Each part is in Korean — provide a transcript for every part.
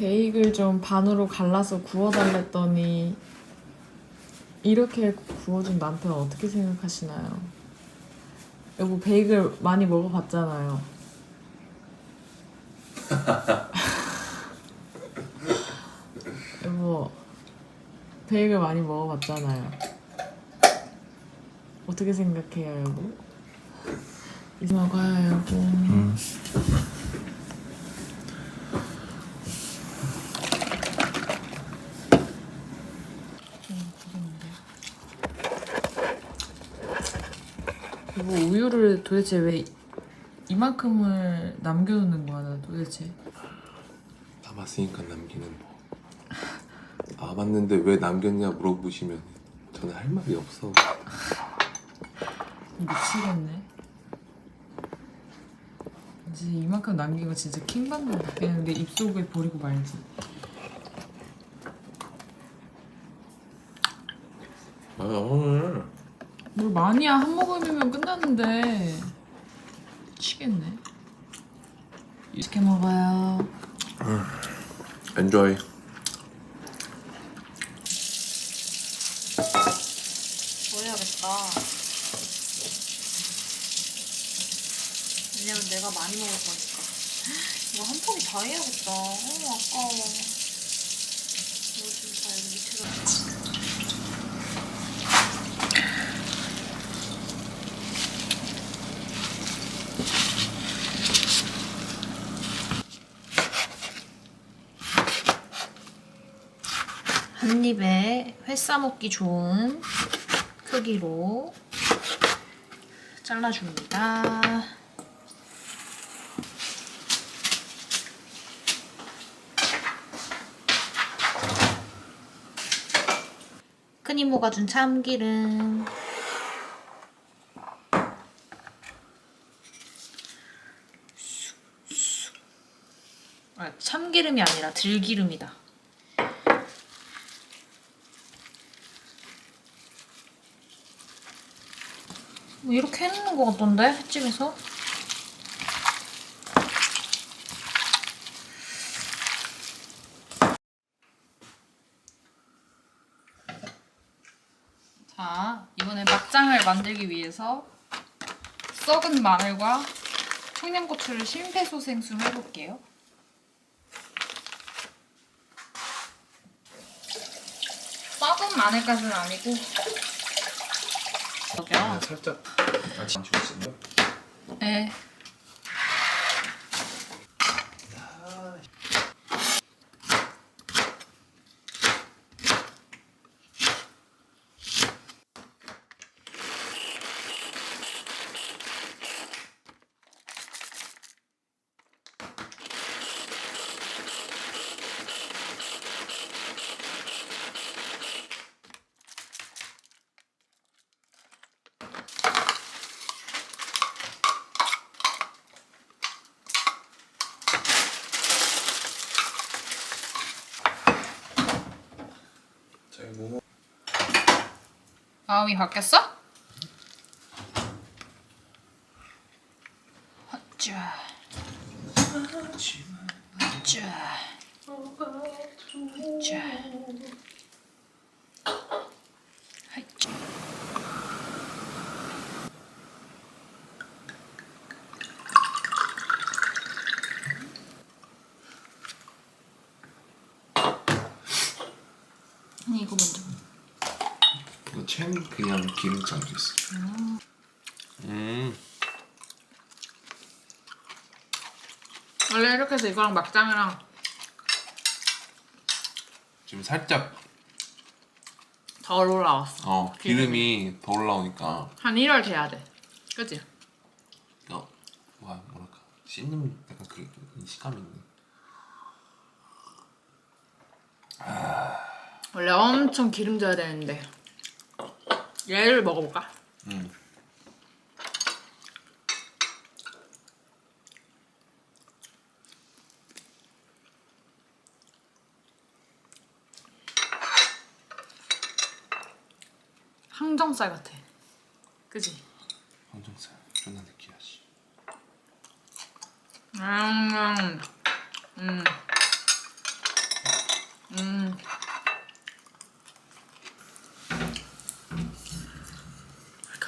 베이글 좀 반으로 갈라서 구워달랬더니 이렇게 구워준 남편 어떻게 생각하시나요? 여보 베이글 많이 먹어봤잖아요. 여보 베이글 많이 먹어봤잖아요. 어떻게 생각해요, 여보? 이제 먹어요, 여보. 여 보 우유를 도대체 왜 이만큼을 남겨두는 거야, 나 도대체? 남았으니까 남기는 뭐. 아 맞는데 왜 남겼냐 물어보시면 저는 할 말이 없어. 미치겠네. 이제 이만큼 남긴 거 진짜 킹받는다. 그냥 내 입속에 버리고 말지. 아 오늘 뭘 많이야 한 모금이면 끝났는데 미치겠네. 이렇게 먹어요. enjoy. 먹어야겠다. 왜냐면 내가 많이 먹을 거니까. 이거 한 포기 다 해야겠다. 어, 아까워. 이거 좀다 여기 밑에다. 한 입에 회 싸먹기 좋은 크기로 잘라줍니다. 큰 이모가 준 참기름. 아, 참기름이 아니라 들기름이다. 뭐 이렇게 해놓는 것 같던데 횟집에서? 자 이번에 막장을 만들기 위해서 썩은 마늘과 청양고추를 심폐소생술 해볼게요. 썩은 마늘까지는 아니고 저기요 살짝 아 진짜 네. 저희 뭐 마음이 바뀌었어? 헛자 헛자 헛자 헛자 아니 이거 먼저 chen 그냥 기름장도 있어. 음. 원래 이렇게 해서 이거랑 막장이랑 지금 살짝 덜 올라왔어 어 기름이 더 올라오니까 한 1월 돼야 돼 그치? 어, 와 뭐랄까 씹는 약간 그 식감이 있네. 원래 엄청 기름져야 되는데 얘를 먹어볼까? 음. 항정살 같아 그치? 황정살 존나 느끼하지. 음, 음.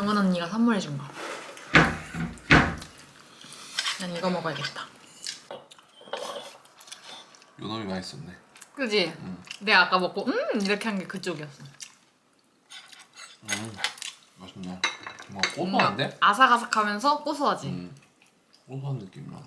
강원 언니가 선물해준 거. 난 이거 먹어야겠다. 요 놈이 맛있었네. 그지? 음. 내가 아까 먹고 음 이렇게 한 게 그쪽이었어. 음, 맛있네. 뭔가 고소한데? 아삭아삭하면서 고소하지. 음, 고소한 느낌 나.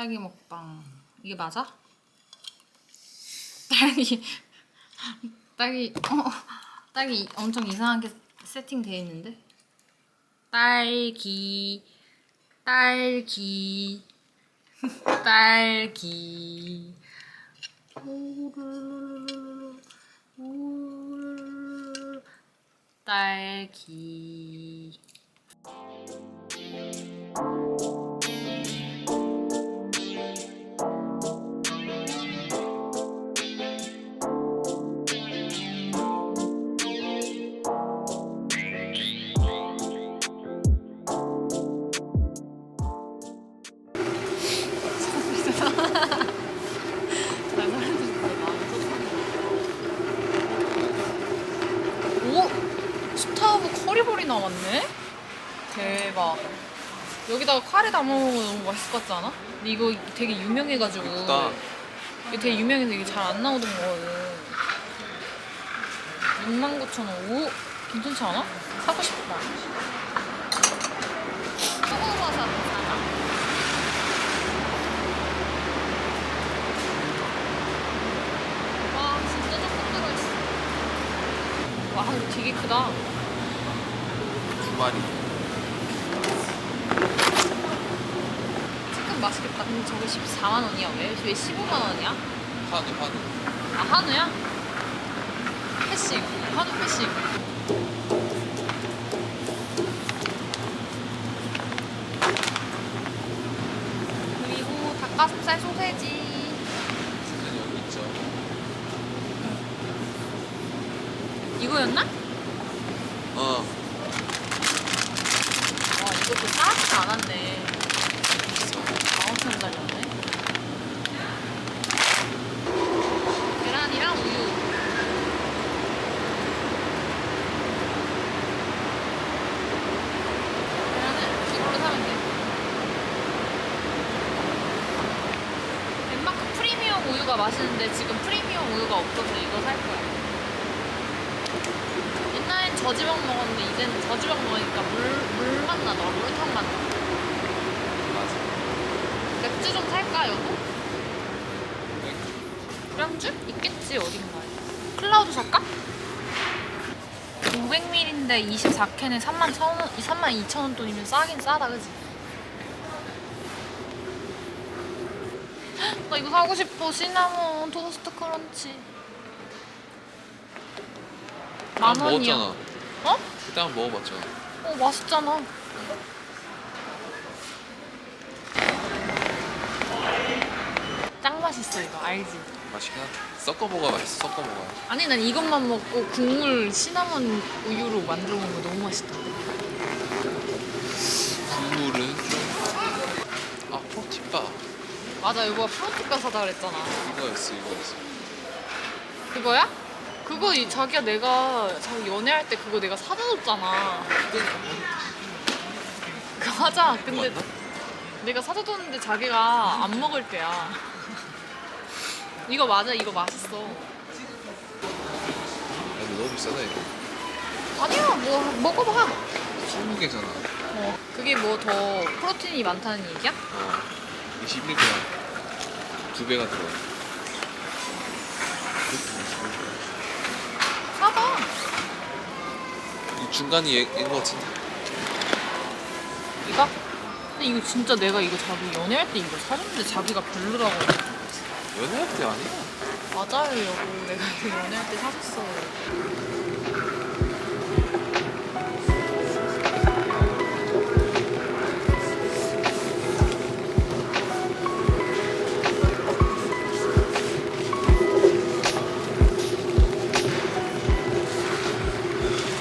딸기 먹방 이게 맞아? 딸기 딸기 어 딸기 엄청 이상하게 세팅돼 있는데 딸기 딸기 딸기. 딸기 나왔네? 대박. 여기다가 카레 담아 먹으면 너무 맛있을 것 같지 않아? 근데 이거 되게 유명해가지고. 예쁘다. 이게 되게 유명해서 이게 잘 안 나오던 거거든. 69,000원. 오! 괜찮지 않아? 사고 싶다. 소금버섯 사자. 와, 진짜 조금 들어있어. 와, 이거 되게 크다. 두 마리. 치킨 맛있겠다. 근데 저게 14만 원이야. 왜? 왜 15만 원이야? 한우 한우. 아, 한우야? 패싱. 한우 패싱. 그리고 닭가슴살 소세지. 여기 있죠. 이거였나? 어. 와, 이것도 싸지 않았네. 있어. 4,000원 달렸네. 계란이랑 우유. 계란은 이걸로 사면 돼. 덴마크 맛있는데 지금 프리미엄 우유가 없어서 이거 살 거야. 옛날엔 저지방 먹었는데 이제는 저지방 먹으니까 물, 물맛 나더라. 물탕 맛 나. 맞아. 맥주 좀 살까 여보? 술안주? 있겠지 어딘가에 클라우드 살까? 500ml인데 24캔에 3만 1,000원, 3만 2천원 돈이면 싸긴 싸다 그지? 나 이거 사고 싶어 시나몬 토스트 크런치 만 원이야 먹었잖아. 어? 한번 먹어봤잖아. 어 맛있잖아 짱 맛있어 이거 알지? 맛있긴 하다. 섞어 먹어 맛있어. 섞어 먹어. 아니 난 이것만 먹고 국물 시나몬 우유로 만들어 먹는 거 너무 맛있다. 맞아 이거 프로티카 사다 그랬잖아. 이거였어 이거였어. 그거야? 그거 이- 자기야 내가 자기 연애할 때 그거 내가 사다 줬잖아. 그 맞아. 근데 맞나? 내가 사다 줬는데 자기가 안 먹을 때야. 이거 맞아. 이거 맛있어. 야, 근데 너무 비싸다 이거. 아니야 뭐 먹어봐. 20개잖아. 어 그게 뭐 더 프로틴이 많다는 얘기야? 어. 21g. 두 배가 들어. 사봐. 이 중간이 얘, 얘인 것 같은데. 이거? 근데 이거 진짜 내가 이거 자기 연애할 때 이거 사줬는데 자기가 별로라고. 연애할 때 아니야. 맞아요 여보 내가 이거 연애할 때 사줬어